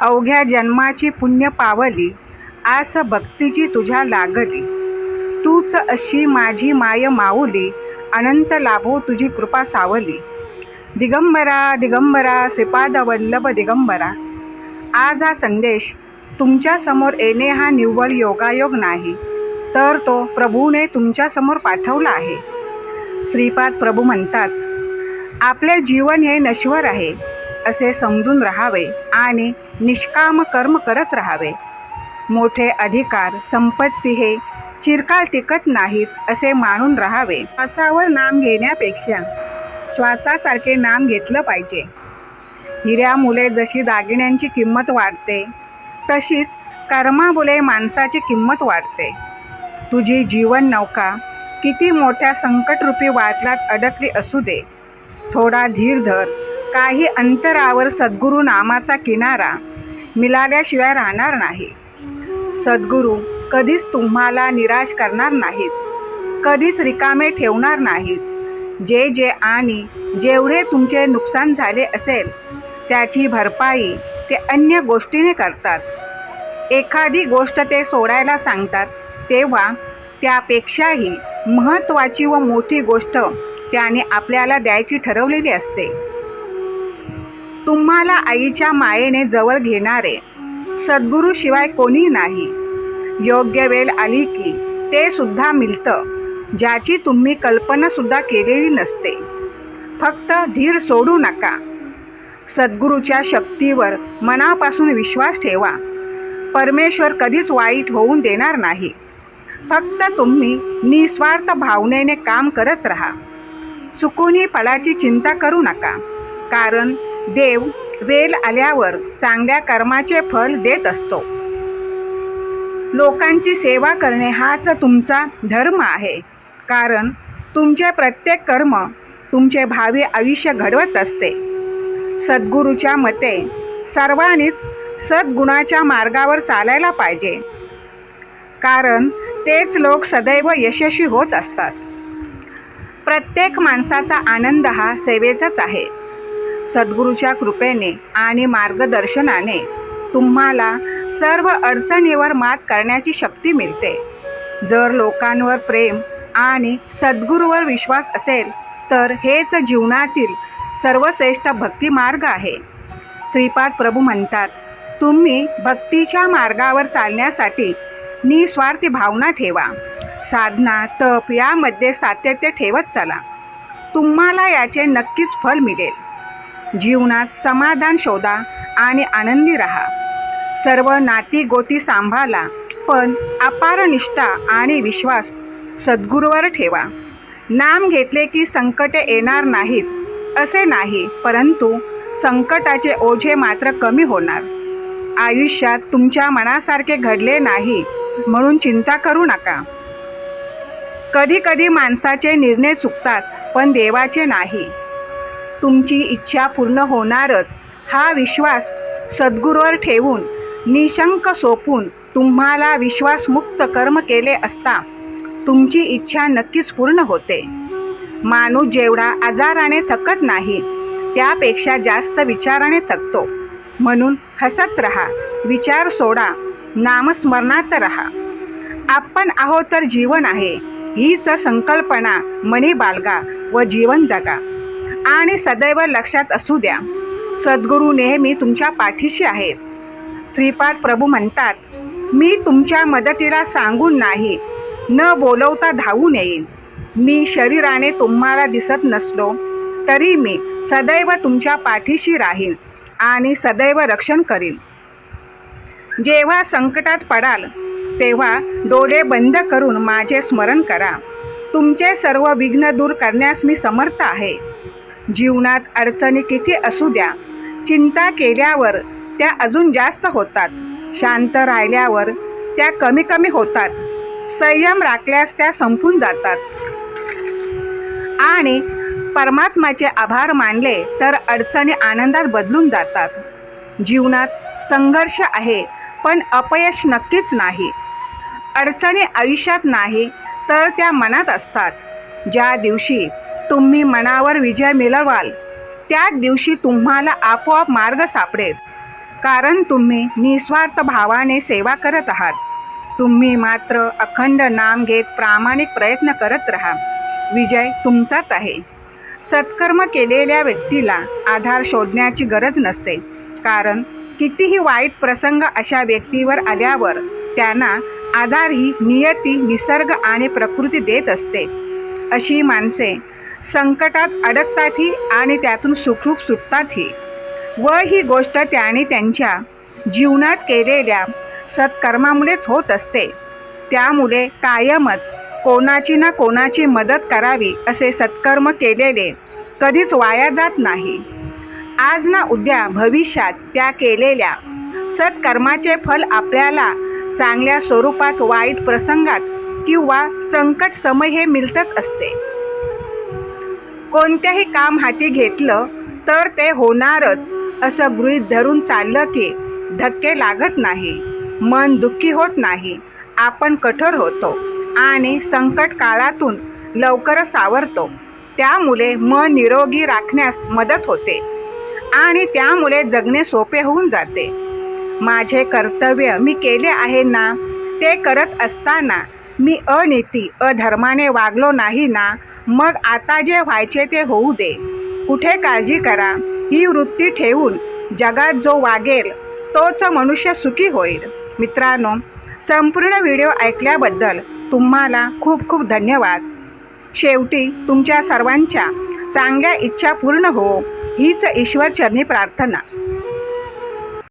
अवघ्या जन्माची पुण्य पावली आस भक्तीची तुझ्या लागली. तूच अशी माझी माय माऊली अनंत लाभो तुझी कृपा सावली. दिगंबरा दिगंबरा श्रीपाद वल्लभ दिगंबरा. आज हा संदेश तुमच्यासमोर येणे हा निव्वळ योगायोग नाही तर तो प्रभूने तुमच्यासमोर पाठवला आहे. श्रीपाद प्रभू म्हणतात आपले जीवन हे नश्वर आहे. असे समजून राहावे आणि निष्काम कर्म करत राहावे. मोठे अधिकार संपत्ती हे चिरकाल टिकत नाहीत असे मानून राहावे. श्वासावर नाम घेण्यापेक्षा श्वासासारखे नाम घेतलं पाहिजे. हिऱ्यामुळे जशी दागिन्यांची किंमत वाढते तशीच कर्मामुळे माणसाची किंमत वाढते. तुझी जीवन नौका किती मोठ्या संकटरूपी वादलात अडकली असू दे. थोडा धीर धर. काही अंतरावर सद्गुरू नामाचा किनारा मिळाल्याशिवाय राहणार नाही. सद्गुरू कधीच तुम्हाला निराश करणार नाहीत. कधीच रिकामे ठेवणार नाहीत. जे जे आणि जेवढे तुमचे नुकसान झाले असेल त्याची भरपाई ते अन्य गोष्टीने करतात. एखादी गोष्ट ते सोडायला सांगतात तेव्हा त्यापेक्षाही महत्त्वाची व मोठी गोष्ट त्याने आपल्याला द्यायची ठरवलेली असते. तुम्हाला आईच्या मायेने जवळ घेणारे. सद्गुरूशिवाय कोणी नाही. योग्य वेळ आली की ते सुद्धा मिळतं ज्याची तुम्ही कल्पनासुद्धा केलेली नसते. फक्त धीर सोडू नका. सद्गुरूच्या शक्तीवर मनापासून विश्वास ठेवा. परमेश्वर कधीच वाईट होऊन देणार नाही. फक्त तुम्ही निस्वार्थ भावनेने काम करत राहा. चुकूनही फळाची चिंता करू नका कारण देव वेल आल्यावर चांगल्या कर्माचे फल देत असतो. लोकांची सेवा करणे हाच तुमचा धर्म आहे. कारण तुमचे प्रत्येक कर्म तुमचे भावी आयुष्य घडवत असते. सद्गुरूच्या मते सर्वांनीच सद्गुणाच्या मार्गावर चालायला पाहिजे. कारण तेच लोक सदैव यशस्वी होत असतात. प्रत्येक माणसाचा आनंद हा सेवेतच आहे. सद्गुरूच्या कृपेने आणि मार्गदर्शनाने तुम्हाला सर्व अडचणीवर मात करण्याची शक्ती मिळते. जर लोकांवर प्रेम आणि सद्गुरूवर विश्वास असेल तर हेच जीवनातील सर्वश्रेष्ठ भक्ती मार्ग आहे. श्रीपाद प्रभू म्हणतात तुम्ही भक्तीच्या मार्गावर चालण्यासाठी निस्वार्थी भावना ठेवा. साधना तप यामध्ये सातत्य ठेवत चला. तुम्हाला याचे नक्कीच फल मिळेल. जीवनात समाधान शोधा आणि आनंदी राहा. सर्व नाती गोती सांभाळा पण अपार निष्ठा आणि विश्वास सद्गुरूवर ठेवा. नाम घेतले की संकटे येणार नाहीत असे नाही परंतु संकटाचे ओझे मात्र कमी होणार. आयुष्यात तुमच्या मनासारखे घडले नाही म्हणून चिंता करू नका. कधी कधी माणसाचे निर्णय चुकतात पण देवाचे नाही. तुमची इच्छा पूर्ण होणारच. हा विश्वास सद्गुरूवर ठेवून निशंक सोपून तुम्हाला विश्वासमुक्त कर्म केले असता तुमची इच्छा नक्कीच पूर्ण होते. माणूस जेवढा आजाराने थकत नाही त्यापेक्षा जास्त विचाराने थकतो. म्हणून हसत राहा विचार सोडा नामस्मरणात राहा. आपण आहोत तर जीवन आहे हीच संकल्पना मनी बालगा व जीवन जगा. आणि सदैव लक्षात असू द्या. सद्गुरू नेहमी तुमच्या पाठीशी आहेत. श्रीपाद प्रभू म्हणतात मी तुमच्या मदतीला सांगून नाही न बोलवता धावून येईन. मी शरीराने तुम्हाला दिसत नसलो तरी मी सदैव तुमच्या पाठीशी राहीन आणि सदैव रक्षण करीन. जेव्हा संकटात पडाल तेव्हा डोळे बंद करून माझे स्मरण करा. तुमचे सर्व विघ्न दूर करण्यास मी समर्थ आहे. जीवनात अडचणी किती असू द्या चिंता केल्यावर त्या अजून जास्त होतात. शांत राहिल्यावर त्या कमी कमी होतात. संयम राखल्यास त्या संपून जातात. आणि परमात्माचे आभार मानले तर अडचणी आनंदात बदलून जातात. जीवनात संघर्ष आहे पण अपयश नक्कीच नाही. अडचणी आयुष्यात नाही तर त्या मनात असतात. ज्या दिवशी तुम्ही मनावर विजय मिळवाल. त्याच दिवशी तुम्हाला आपोआप मार्ग सापडेल. कारण तुम्ही निस्वार्थ भावाने सेवा करत आहात. तुम्ही मात्र अखंड नाम घेत प्रामाणिक प्रयत्न करत राहा. विजय तुमचाच आहे. सत्कर्म केलेल्या व्यक्तीला आधार शोधण्याची गरज नसते. कारण कितीही वाईट प्रसंग अशा व्यक्तीवर आल्यावर त्यांना आधार ही नियती निसर्ग आणि प्रकृती देत असते. अशी माणसे संकटात अडकतातही आणि त्यातून सुखरूप सुटतातही व ही गोष्ट त्याने त्यांच्या जीवनात केलेल्या सत्कर्मामुळेच होत असते. त्यामुळे कायमच कोणाची ना कोणाची मदत करावी असे सत्कर्म केलेले कधीच वाया जात नाही. आज ना उद्या भविष्यात त्या केलेल्या सत्कर्माचे फल आपल्याला चांगल्या स्वरूपात वाईट प्रसंगात किंवा संकट समय हे मिळतच असते. कोणतेही काम हाती घेतलं तर ते होणारच असं गृहीत धरून चाललं की धक्के लागत नाही मन दुःखी होत नाही आपण कठोर होतो आणि संकट काळातून लवकरच सावरतो. त्यामुळे मन निरोगी राखण्यास मदत होते आणि त्यामुळे जगणे सोपे होऊन जाते. माझे कर्तव्य मी केले आहे ना ते करत असताना मी अनिती अधर्माने वागलो नाही ना मग आता जे व्हायचे ते होऊ दे. कुठे काळजी करा ही वृत्ती ठेवून जगात जो वागेल तोच मनुष्य सुखी होईल. मित्रांनो संपूर्ण व्हिडिओ ऐकल्याबद्दल तुम्हाला खूप खूप धन्यवाद. शेवटी तुमच्या सर्वांच्या चांगल्या इच्छा पूर्ण हो हीच ईश्वरचरणी प्रार्थना.